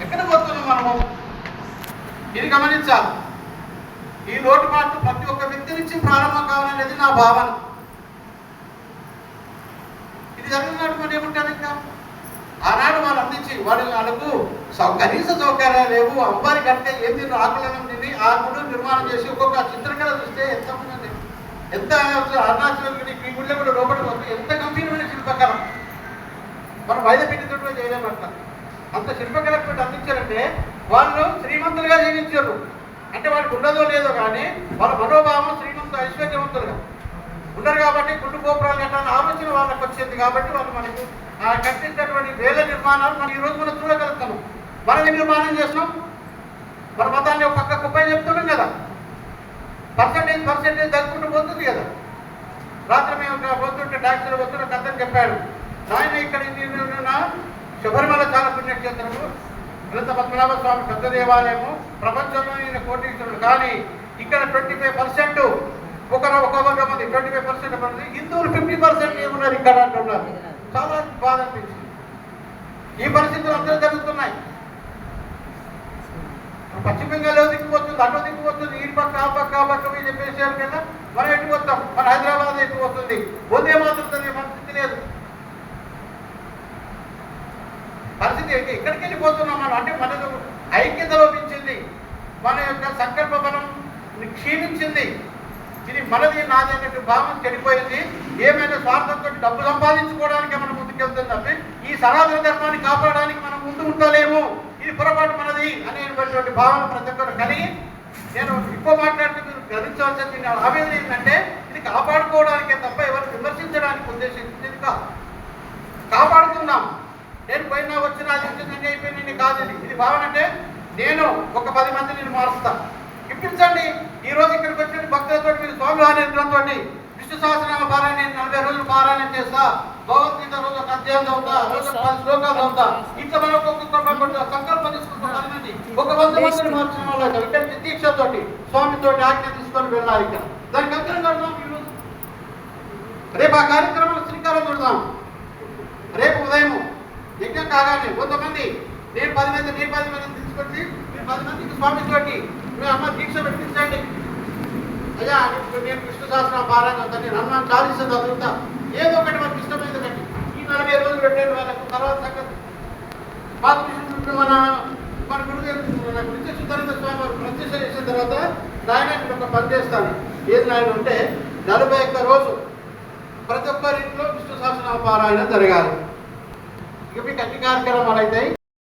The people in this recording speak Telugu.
ఎక్కడ పోతున్నాం మనము? ఇది గమనించాలి. ఈ లోటుపాటు ప్రతి ఒక్క వ్యక్తి నుంచి ప్రారంభం కావాలనేది నా భావన. ఇది జరిగినట్టు మరి ఏముంటుంది ఇంకా? ఆనాడు వాళ్ళు అందించి వాడు వాళ్ళకు సౌ- కనీస సౌకర్యాలు లేవు. అంబారి కడితే ఏంది ఆకులను తిని ఆ గుడి నిర్మాణం చేసి ఒక్కొక్క చిత్రకళ చూస్తే ఎంత ఉందండి ఎంత అరుణాచలం ఈ గుడిలో కూడా లోపలికి వస్తే ఎంత గంభీరమైన శిల్పకళ. మనం వైద్య కూడా చేయలేమంటారు అంత శిల్పకళకు అందించారంటే వాళ్ళు శ్రీమంతులుగా జీవించారు. అంటే వాడికి ఉండదో లేదో కానీ వాళ్ళ మనోభావం శ్రీమంత ఐశ్వర్యవంతులుగా ఉండరు కాబట్టి గుండు గోపురాలు కట్టాలని ఆలోచన వాళ్ళకి వచ్చింది కాబట్టి వాళ్ళు మనకి ఆ కట్టించినటువంటి వేల నిర్మాణాలు మనం ఈ రోజు మనం చూడగలుగుతాము మనం ఏ నిర్మాణం చేస్తాం మన మతాన్ని ఒక పక్క కుప్పై చెప్తున్నాం కదా. పర్సంటేజ్ పర్సంటేజ్ తగ్గుకుంటూ పోతుంది కదా. రాత్రి మేము పోతుంటే డాక్టర్ వస్తున్న కథని చెప్పాడు. నాయన ఇక్కడ శబరిమల చాలా పుణ్యక్షేత్రము అనంత పద్మనాభ స్వామి పెద్ద దేవాలయము ప్రపంచంలో కోటీశ్వరుడు. కానీ ఇక్కడ ట్వంటీ ఫైవ్ పర్సెంట్ ఒక ఒక వంద మంది ట్వంటీ ఫైవ్ పర్సెంట్ మంది హిందువులు ఫిఫ్టీ పర్సెంట్ ఏమున్నారు ఇక్కడ అంటున్నారు చాలా బాధ అనిపించింది. ఈ పరిస్థితులు అందరూ జరుగుతున్నాయి. పశ్చిమ బెంగాల్లో దిక్కుపోతుంది అటు దిక్కుపోతుంది ఈ పక్క ఆ పక్క ఆ పక్క మీరు చెప్పేసారు కదా మనం ఎటు వస్తాం మన హైదరాబాద్ ఎటు వస్తుంది వందే మాత్రం ఏంటి మనం. అంటే మనకు ఐక్యత లోపించింది. మన యొక్క సంకల్ప బలం క్షీణించింది. ఇది మనది నాది అన్నట్టు భావం చెడిపోయింది. ఏమైనా స్వార్థంతో డబ్బు సంపాదించుకోవడానికి మనం ముందుకెళ్తుంది తప్పి ఈ సనాతన ధర్మాన్ని కాపాడడానికి మనం ముందు ఉండలేము. ఇది పొరపాటు మనది అనేటువంటి భావన ప్రతి ఒక్కరు కలిగి నేను ఎక్కువ మాట్లాడుతూ మీరు గ్రహించవలసింది ఆవేదన ఏంటంటే ఇది కాపాడుకోవడానికే తప్ప ఎవరు విమర్శించడానికి ఉద్దేశించింది కాదు. నేను పోయినా వచ్చినా అది వచ్చిందని అయిపోయింది కాదు ఇది ఇది భావన అంటే నేను ఒక పది మంది నేను మారుస్తా. ఇప్పించండి. ఈ రోజు ఇక్కడికి వచ్చిన భక్తులతో మీరు స్వామి ఆనందంతో విష్ణు సహస్రనామ పారాయణ నేను నలభై రోజులు పారాయణ చేస్తా. భగవద్గీత రోజు ఒక అధ్యాయం చదువుతా రోజు పది శ్లోకాలు చదువుతా. ఇట్లా మనం ఒక్కొక్క సంకల్పం తీసుకుంటానండి ఒక వంద మందిని మార్చిన వాళ్ళు ఇక్కడ దీక్షతోటి స్వామితోటి ఆజ్ఞ తీసుకొని వెళ్ళాలి ఇక్కడ. దానికి అంతరం కడదాం ఈరోజు. రేపు ఆ కార్యక్రమంలో శ్రీకారం చుడదాం. కాగానే కొంతమంది నేను పది మంది నేను పది మందిని తీసుకొచ్చి మీరు పది మందికి స్వామి చోటి మీరు అమ్మ దీక్ష పెట్టించండి. అయ్యా నేను కృష్ణ సహస్రం పారాయణ అవుతాను నేను హనుమాన్ చాలీస చదువుతా. ఏదో ఒకటి మనకి ఇష్టమైనది కట్టి ఈ నలభై రోజులు పెట్టాడు వాళ్ళకు తర్వాత సంగతి. మాకు మన మన గురుగారు మన నిత్య సుధానంద స్వామి వారు ప్రత్యక్ష చేసిన తర్వాత నాయన నేను ఒక పని చేస్తాను. ఏది నాయన అంటే నలభై ఒక్క రోజు ప్రతి ఒక్కరి ఇంట్లో విష్ణు సహస్రనామ పారాయణ జరగాలి. ఇక మీకు అన్ని కార్యక్రమాలు అవుతాయి